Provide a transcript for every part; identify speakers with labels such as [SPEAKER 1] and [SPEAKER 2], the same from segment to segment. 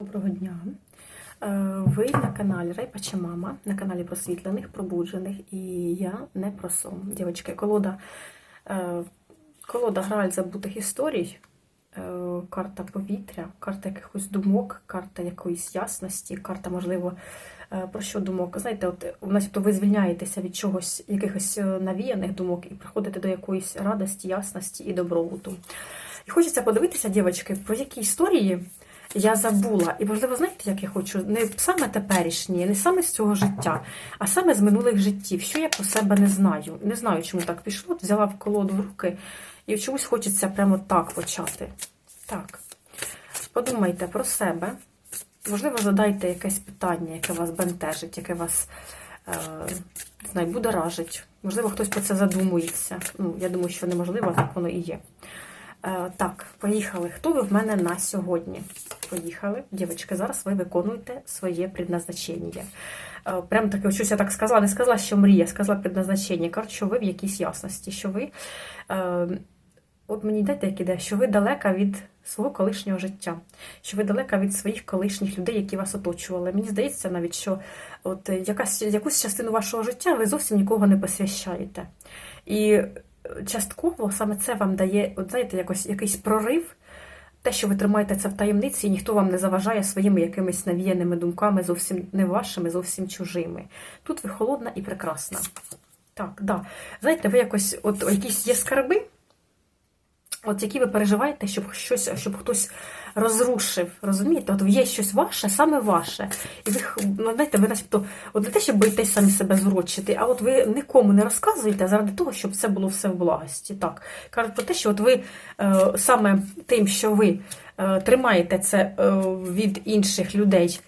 [SPEAKER 1] Доброго дня! Е, Ви на каналі Райпача Мама, на каналі просвітлених, пробуджених, і я не про сон. Дівчатки, колода, е, колода Грааль забутих історій, е, карта повітря, карта якихось думок, карта якоїсь ясності, карта, можливо, про що думок. Знаєте, от у нас то ви звільняєтеся від чогось, якихось навіяних думок і приходите до якоїсь радості, ясності і добробуту. І хочеться подивитися, дівчатки, про які історії я забула. І, можливо, знаєте, як я хочу? Не саме теперішнє, не саме з цього життя, а саме з минулих життів, що я про себе не знаю. Не знаю, чому так пішло. Взяла в колоду в руки і чомусь хочеться прямо так почати. Так. Подумайте про себе. Можливо, задайте якесь питання, яке вас бентежить, яке вас е, знаю, будоражить. Можливо, хтось про це задумується. Ну, я думаю, що неможливо, так воно і є. Е, так, поїхали. Хто ви в мене на сьогодні? Поїхали. Дівчатки, зараз ви виконуєте своє предназначення. Е, Прям таке, щось я так сказала, не сказала, що мрія, сказала предназначення. Кажуть, що ви в якійсь ясності, що ви. Е, От мені йдете, як іде, що ви далека від свого колишнього життя, що ви далека від своїх колишніх людей, які вас оточували. Мені здається навіть, що от якась, якусь частину вашого життя ви зовсім нікого не посвящаєте. І частково саме це вам дає, от знаєте, якось якийсь прорив, те, що ви тримаєте це в таємниці, і ніхто вам не заважає своїми якимись навіяними думками, зовсім не вашими, зовсім чужими. Тут ви холодна і прекрасна. Так, да. Знаєте, ви якось, от якісь є скарби, от які ви переживаєте, щоб щось, щоб хтось розрушив. Розумієте? От є щось ваше, саме ваше. І ви, ну, знаєте, ви начебто, от не те, щоб боїтесь самі себе зурочити, а от ви нікому не розказуєте заради того, щоб це було все в благості. Так. Кажуть про те, що от ви е, саме тим, що ви е, тримаєте це е, від інших людей.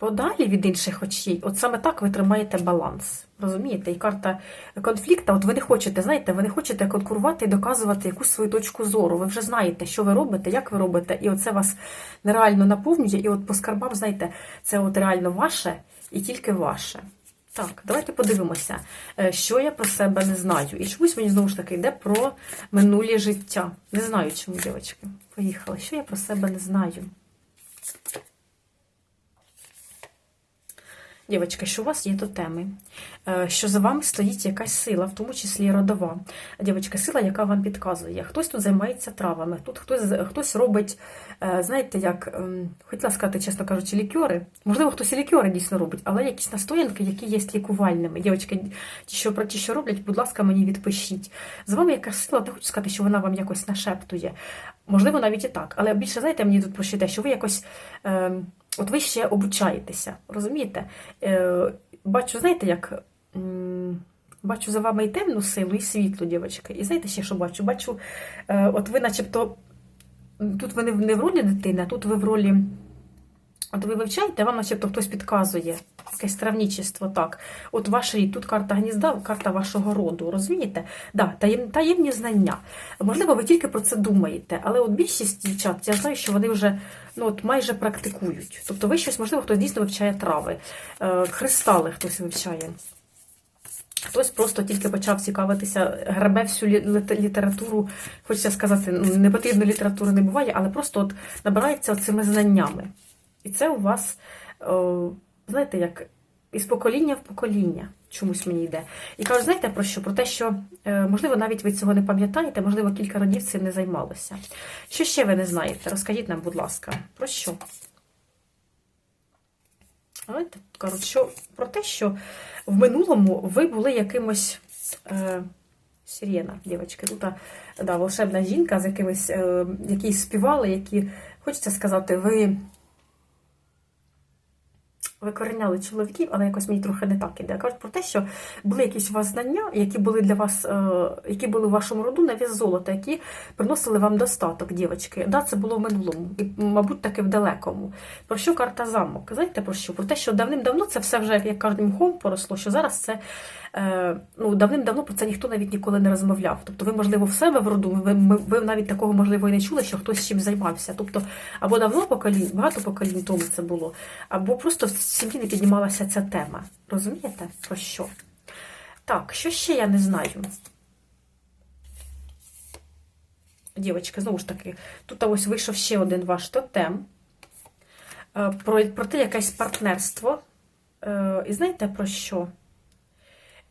[SPEAKER 1] Подалі від інших очей, от саме так ви тримаєте баланс. Розумієте? І карта конфлікту, от ви не хочете, знаєте, ви не хочете конкурувати і доказувати якусь свою точку зору. Ви вже знаєте, що ви робите, як ви робите, і оце вас нереально наповнює. І от по скарбам, знаєте, це от реально ваше і тільки ваше. Так, давайте подивимося, е, що я про себе не знаю. І чомусь мені знову ж таки йде про минулі життя. Не знаю, чому, дівчатки. Поїхали. Що я про себе не знаю? Дівчатка, що у вас є тотеми, Е, що за вами стоїть якась сила, в тому числі родова. Дівчатка, сила, яка вам підказує. Хтось тут займається травами, тут хтось хтось робить, е, знаєте, як ем, хотіла сказати, чесно кажучи, лікьори. Можливо, хтось і лікьори дійсно робить, але якісь настоянки, які є лікувальними. Дівчатки, ті, що про ті, що роблять, будь ласка, мені відпишіть. З вами якась сила, не хочу сказати, що вона вам якось нашептує. Можливо, навіть і так. Але більше, знаєте, мені тут прощите, що ви якось. Ем, От ви ще обучаєтеся, розумієте? Е, Бачу, знаєте, як бачу за вами і темну силу, і світлу, дівчатки. І знаєте ще, що бачу? Бачу, е, от ви начебто, тут ви не в ролі дитини, а тут ви в ролі. От ви вивчаєте, вам начебто хтось підказує, якесь травнічество, так. От ваш рід, тут карта гнізда, карта вашого роду, розумієте? Да, таєм, таємні знання. Можливо, ви тільки про це думаєте, але от більшість дівчат, я знаю, що вони вже ну, от майже практикують. Тобто ви щось, можливо, хтось дійсно вивчає трави, е, кристали хтось вивчає. Хтось просто тільки почав цікавитися, грабе всю лі- літе- літературу, хочеться сказати, не потрібно літератури не буває, але просто от набирається цими знаннями. І це у вас, знаєте, як із покоління в покоління чомусь мені йде. І кажуть, знаєте про що? Про те, що, е, можливо, навіть ви цього не пам'ятаєте, можливо, кілька родів цим не займалося. Що ще ви не знаєте? Розкажіть нам, будь ласка, про що? Кажуть, що про те, що в минулому ви були якимось. Е, Сирена, дівчатки, тут а, да, волшебна жінка з якимись, е, які співали, які, хочеться сказати, ви викореняли чоловіків, але якось мені трохи не так іде. Кажуть про те, що були якісь у вас знання, які були для вас, е, які були в вашому роду на вес золота, які приносили вам достаток, дівчатки. Да, це було в минулому, і, мабуть, таки в далекому. Про що карта замок? Знаєте про що? Про те, що давним-давно це все вже, як кажуть, мхом поросло, що зараз це ну, давним-давно про це ніхто навіть ніколи не розмовляв. Тобто, ви, можливо, в себе в роду, ви, ви, навіть такого, можливо, і не чули, що хтось чим займався. Тобто, або давно поколінь, багато поколінь тому це було, або просто в сім'ї не піднімалася ця тема. Розумієте, про що? Так, що ще я не знаю? дівчатки, знову ж таки, тут ось вийшов ще один ваш тотем. Е, Про, про те якесь партнерство. Е, І знаєте про що?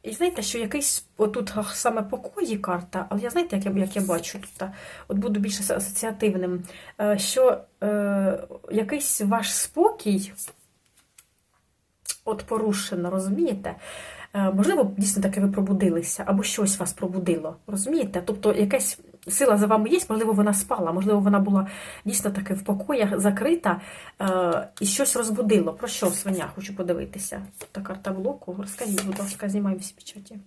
[SPEAKER 1] І знаєте, що якийсь отут саме покої карта, але я знаєте, як я, як я бачу тут, от буду більше асоціативним, е, що е, якийсь ваш спокій от порушено, розумієте? Е, можливо, дійсно таки ви пробудилися, або щось вас пробудило, розумієте? Тобто якась сила за вами є, можливо, вона спала, можливо, вона була дійсно таки в покоях закрита е, і щось розбудило. Про що свиня? Хочу подивитися. Та карта блоку. Розкажіть, будь ласка, знімаємо всі печаті.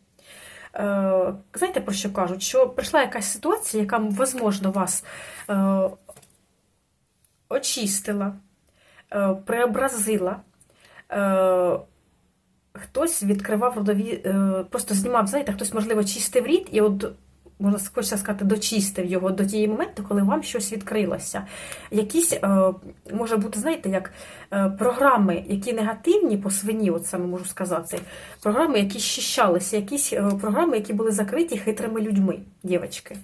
[SPEAKER 1] Е, знаєте, про що кажуть? Що прийшла якась ситуація, яка, можливо, вас е, очистила, е, преобразила. Е, Хтось відкривав родові, е, просто знімав, знаєте, хтось, можливо, чистив рід, і от, можна хочеться сказати, дочистив його до тієї моменту, коли вам щось відкрилося. Якісь, е, може бути, знаєте, як е, програми, які негативні по свині, от саме можу сказати, програми, які щищалися, якісь програми, які були закриті хитрими людьми, дівчатки.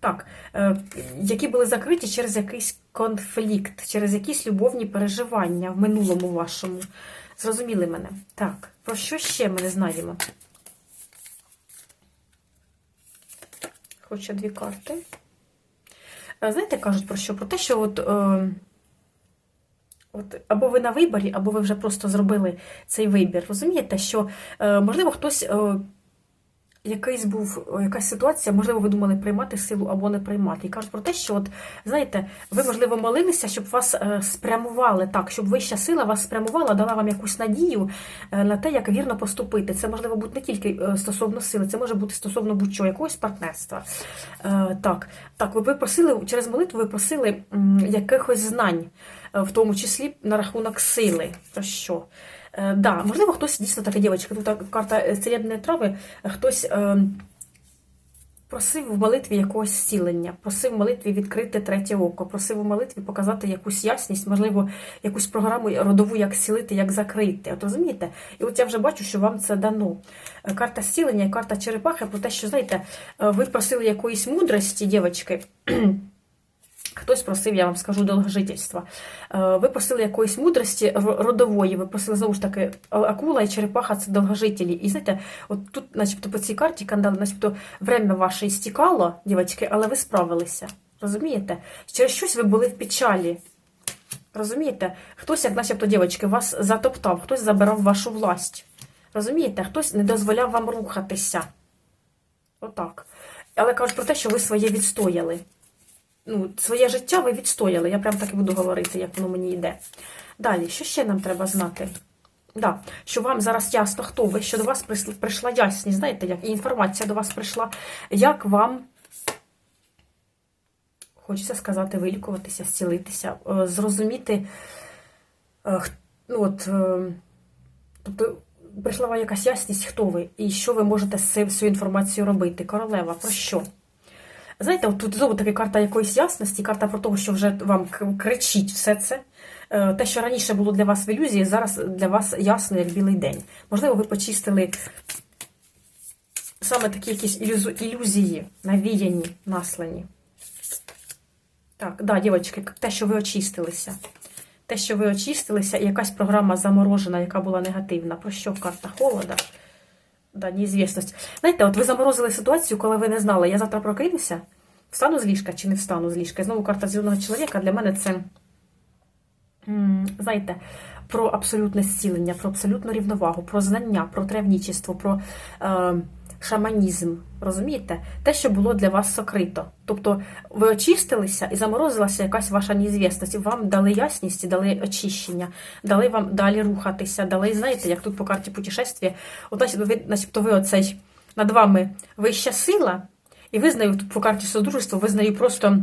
[SPEAKER 1] Так, які були закриті через якийсь конфлікт, через якісь любовні переживання в минулому вашому. Зрозуміли мене? Так, про що ще ми не знаємо? Хоча дві карти. Знаєте, кажуть про що? Про те, що от, е, от або ви на виборі, або ви вже просто зробили цей вибір. Розумієте, що, е, можливо, хтось. Е, якийсь був якась ситуація, можливо, ви думали приймати силу або не приймати. І кажуть про те, що, от, знаєте, ви, можливо, молилися, щоб вас е, спрямували так, щоб вища сила вас спрямувала, дала вам якусь надію е, на те, як вірно поступити. Це можливо бути не тільки е, стосовно сили, це може бути стосовно будь-чого, якогось партнерства. Так, так, ви просили через молитву, ви просили якихось знань, в тому числі на рахунок сили. Про що? Е, да, Можливо, хтось дійсно така дівчинка, тут карта целебної трави, хтось е, просив в молитві якогось зцілення, просив в молитві відкрити третє око, просив у молитві показати якусь ясність, можливо, якусь програму родову, як зцілити, як закрити. От розумієте? І от я вже бачу, що вам це дано. Е, карта зцілення і карта черепахи про те, що, знаєте, ви просили якоїсь мудрості, дівчатки. Хтось просив, я вам скажу, довгожительства. Е, ви просили якоїсь мудрості родової, ви просили знову ж таки, акула і черепаха це довгожителі. І знаєте, от тут, начебто, по цій карті кандали, начебто, время ваше істікало, дівчатки, але ви справилися. Розумієте? Через щось ви були в печалі. Розумієте? Хтось, як начебто, дівчатки, вас затоптав, хтось забирав вашу власть. Розумієте? Хтось не дозволяв вам рухатися. Отак. Але кажуть про те, що ви своє відстояли ну, своє життя ви відстояли. Я прям так і буду говорити, як воно мені йде. Далі, що ще нам треба знати? Да, Що вам зараз ясно, хто ви, що до вас прийшла ясність, знаєте, як і інформація до вас прийшла, як вам, хочеться сказати, вилікуватися, зцілитися, е, зрозуміти, е, ну от, е, тобто, прийшла вам якась ясність, хто ви, і що ви можете з цією інформацією робити. Королева, про що? Знаєте, от тут знову таки карта якоїсь ясності, карта про те, що вже вам кричить все це. Е, те, що раніше було для вас в ілюзії, зараз для вас ясно, як білий день. Можливо, ви почистили саме такі якісь ілюзії, навіяні, наслані. Так, да, дівчатки, те, що ви очистилися. Те, що ви очистилися, і якась програма заморожена, яка була негативна. Про що карта холода? Да, неізвісність. Знаєте, от ви заморозили ситуацію, коли ви не знали, я завтра прокинуся, встану з ліжка чи не встану з ліжка. Знову карта зірного чоловіка для мене це, знаєте, про абсолютне зцілення, про абсолютну рівновагу, про знання, про травнічество, про. Е, шаманізм. Розумієте? Те, що було для вас сокрито. Тобто ви очистилися і заморозилася якась ваша неізвісність. Вам дали ясність, дали очищення, дали вам далі рухатися, дали, знаєте, як тут по карті путешествия, от начебто ви оцей над вами вища сила, і ви з нею тут по карті содружества, ви з нею просто.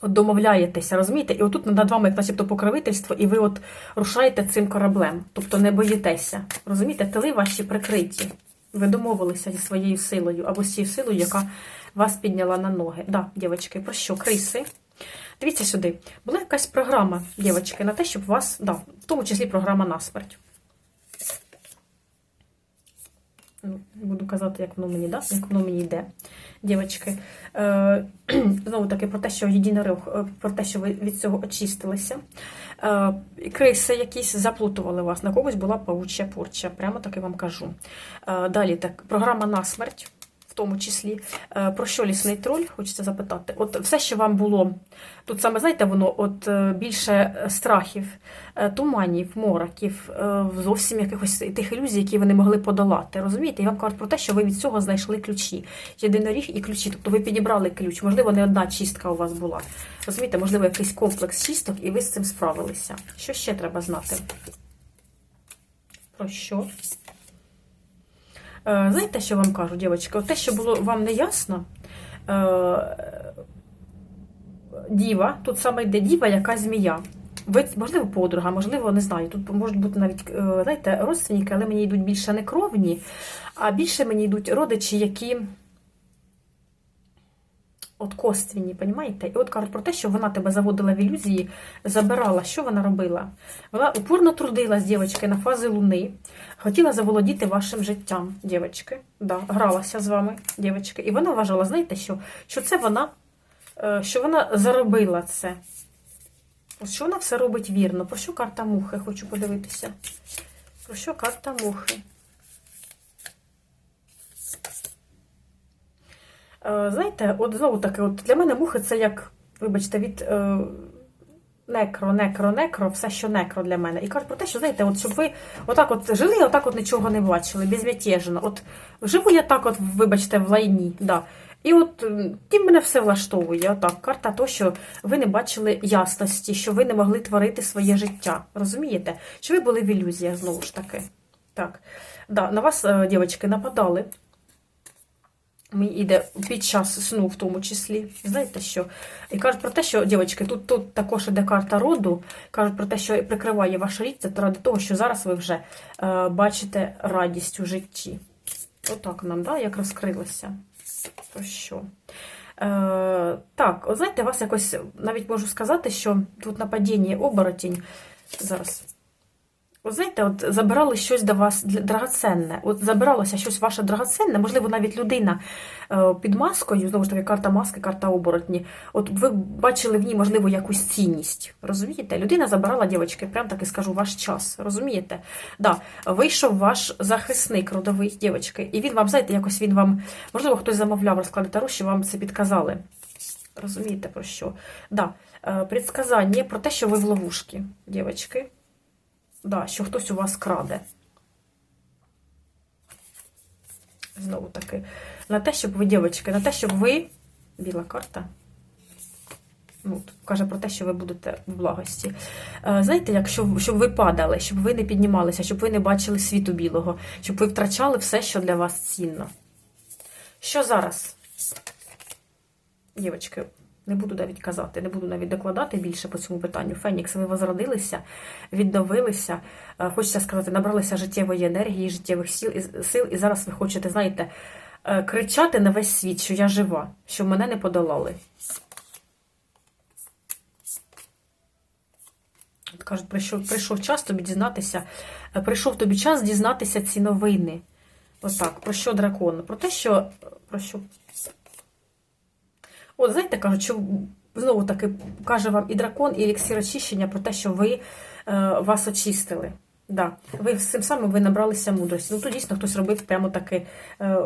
[SPEAKER 1] От домовляєтеся, розумієте? І отут над вами, начебто, покровительство, і ви от рушаєте цим кораблем. Тобто не боїтеся. Розумієте, тили ваші прикриті. Ви домовилися зі своєю силою або з цією силою, яка вас підняла на ноги. Да, дівчатки, про що? Криси. Дивіться сюди. Була якась програма, дівчатки, на те, щоб вас, да, в тому числі програма на смерть. Ну, буду казати, як воно мені да? як воно мені йде, дівчатки. Е, знову таки про те, що єдинорог, е, про те, що ви від цього очистилися. Е, криси якісь заплутували вас, на когось була пауча порча, прямо так і вам кажу. Е, далі так, програма насмерть. В тому числі, Е, про що лісний троль, хочеться запитати. От все, що вам було, тут саме, знаєте, воно от е, більше страхів, е, туманів, мороків, зовсім якихось тих ілюзій, які ви не могли подолати. Розумієте? І вам кажуть про те, що ви від цього знайшли ключі. Єдиноріг і ключі. Тобто ви підібрали ключ. Можливо, не одна чистка у вас була. Розумієте, можливо, якийсь комплекс чисток, і ви з цим справилися. Що ще треба знати? Про що? Е, Знаєте, що вам кажу, дівчатка? Те, що було вам не ясно, е, діва, тут саме йде діва, яка змія. Ви, можливо, подруга, можливо, не знаю. Тут можуть бути навіть, е, знаєте, родственники, але мені йдуть більше не кровні, а більше мені йдуть родичі, які от косвінні, понімаєте? І от кажуть про те, що вона тебе заводила в ілюзії, забирала. Що вона робила? Вона упорно трудилась, дівчатки, на фази луни, хотіла заволодіти вашим життям, дівчатки. Да, гралася з вами, дівчатки. І вона вважала, знаєте, що, що це вона, е, що вона заробила це. Що вона все робить вірно. Про що карта мухи? Хочу подивитися. Про що карта мухи? Знаєте, от знову таки, от для мене мухи це як, вибачте, від е, некро, некро, некро, все, що некро для мене. І кажуть про те, що знаєте, от щоб ви отак от жили, отак от нічого не бачили, безмятежно. От живу я так, от, вибачте, в лайні. Да. І от м, і мене все влаштовує. Отак, карта то, що ви не бачили ясності, що ви не могли творити своє життя. Розумієте? Що ви були в ілюзіях знову ж таки. Так. Да, на вас, е, дівчатки, нападали. Мені йде під час сну, в тому числі. Знаєте що? І кажуть про те, що, дівчатки, тут, тут також іде карта роду. Кажуть про те, що прикриває ваше рід, це ради того, що зараз ви вже е, бачите радість у житті. Отак нам, да, як розкрилося. Про що? Е, так, от знаєте, вас якось навіть можу сказати, що тут нападіння оборотінь. Зараз. От знаєте, от забирали щось до вас драгоценне. От забиралося щось ваше драгоценне, можливо, навіть людина е, під маскою, знову ж таки, карта маски, карта оборотні. От ви бачили в ній, можливо, якусь цінність. Розумієте? Людина забирала, дівчатки, прям таки скажу, ваш час. Розумієте? Да, вийшов ваш захисник родовий, дівчатки, і він вам, знаєте, якось він вам, можливо, хтось замовляв розклади Таро, що вам це підказали. Розумієте про що? Да. е, Предсказання про те, що ви в ловушці, дівчатки. Да, що хтось у вас краде. Знову таки. На те, щоб ви, дівчатки, на те, щоб ви. Біла карта. Ну, каже про те, що ви будете в благості. Е, Знаєте, як щоб, щоб ви падали, щоб ви не піднімалися, щоб ви не бачили світу білого, щоб ви втрачали все, що для вас цінно. Що зараз? Дівчатки, не буду навіть казати, не буду навіть докладати більше по цьому питанню. Фенікс, ви возродилися, відновилися, е, хочеться сказати, набралися життєвої енергії, життєвих сил, сил, і зараз ви хочете, знаєте, е, кричати на весь світ, що я жива, що мене не подолали. От кажуть, прийшов, прийшов час тобі дізнатися, е, прийшов тобі час дізнатися ці новини. Отак, про що дракон? Про те, що. Про що От знаєте, кажуть, знову таки каже вам і дракон, і еліксір очищення про те, що ви е, вас очистили. Да. Ви цим самим ви набралися мудрості. Ну тут дійсно хтось робив прямо таки е,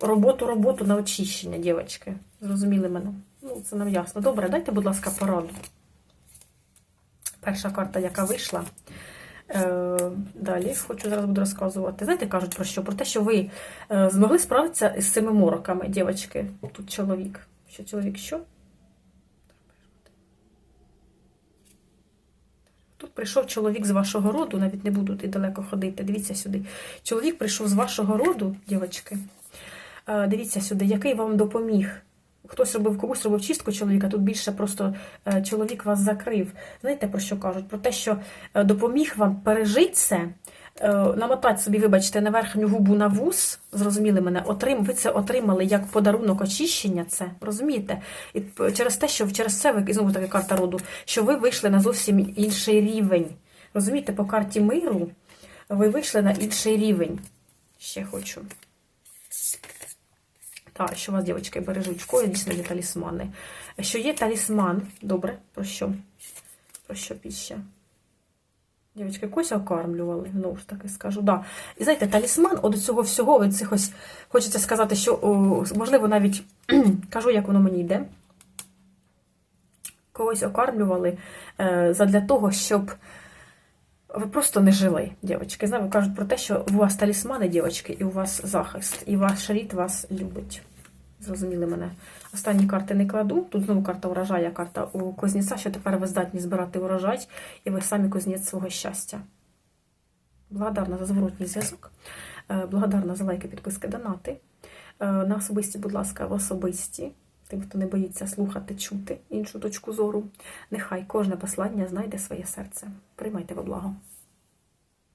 [SPEAKER 1] роботу, роботу на очищення, дівчатки. Зрозуміли мене? Ну, це нам ясно. Добре, дайте, будь ласка, пораду. Перша карта, яка вийшла. Е, Далі хочу зараз буду розказувати. Знаєте, кажуть про що? Про те, що ви е, змогли справитися з цими мороками, дівчатки. Тут чоловік. Що чоловік що? Тут прийшов чоловік з вашого роду, навіть не буду і далеко ходити. Дивіться сюди. Чоловік прийшов з вашого роду, дівчатки. Е, Дивіться сюди, який вам допоміг. Хтось робив комусь робив чистку чоловіка, тут більше просто е, чоловік вас закрив. Знаєте про що кажуть? Про те, що е, допоміг вам пережити це, намотати собі, вибачте, на верхню губу на вуз, зрозуміли мене, отрим, ви це отримали як подарунок очищення, це розумієте? І через те, що через це ви знову таки карта роду, що ви вийшли на зовсім інший рівень. Розумієте, по карті миру ви вийшли на інший рівень. Ще хочу. А, що вас, дівчатки, бережуть в школі, дійсно є талісмани. Що є талісман, добре, про що? Про що піще? Дівчатки, когось окармлювали, знову ж таки скажу. Да. І знаєте, талісман от цього всього, від цих ось, хочеться сказати, що, о, можливо, навіть кажу, як воно мені йде. Когось окармлювали е, задля того, щоб ви просто не жили, дівчатки. Знаєте, кажуть про те, що у вас талісмани, дівчатки, і у вас захист, і ваш рід вас любить. Зрозуміли мене. Останні карти не кладу. Тут знову карта урожая, карта у Кузнєця, що тепер ви здатні збирати урожай, і ви самі кузнець свого щастя. Благодарна за зворотній зв'язок. Е, Благодарна за лайки, підписки, донати. Е, На особисті, будь ласка, в особисті. Тим, хто не боїться слухати, чути іншу точку зору. Нехай кожне послання знайде своє серце. Приймайте во благо.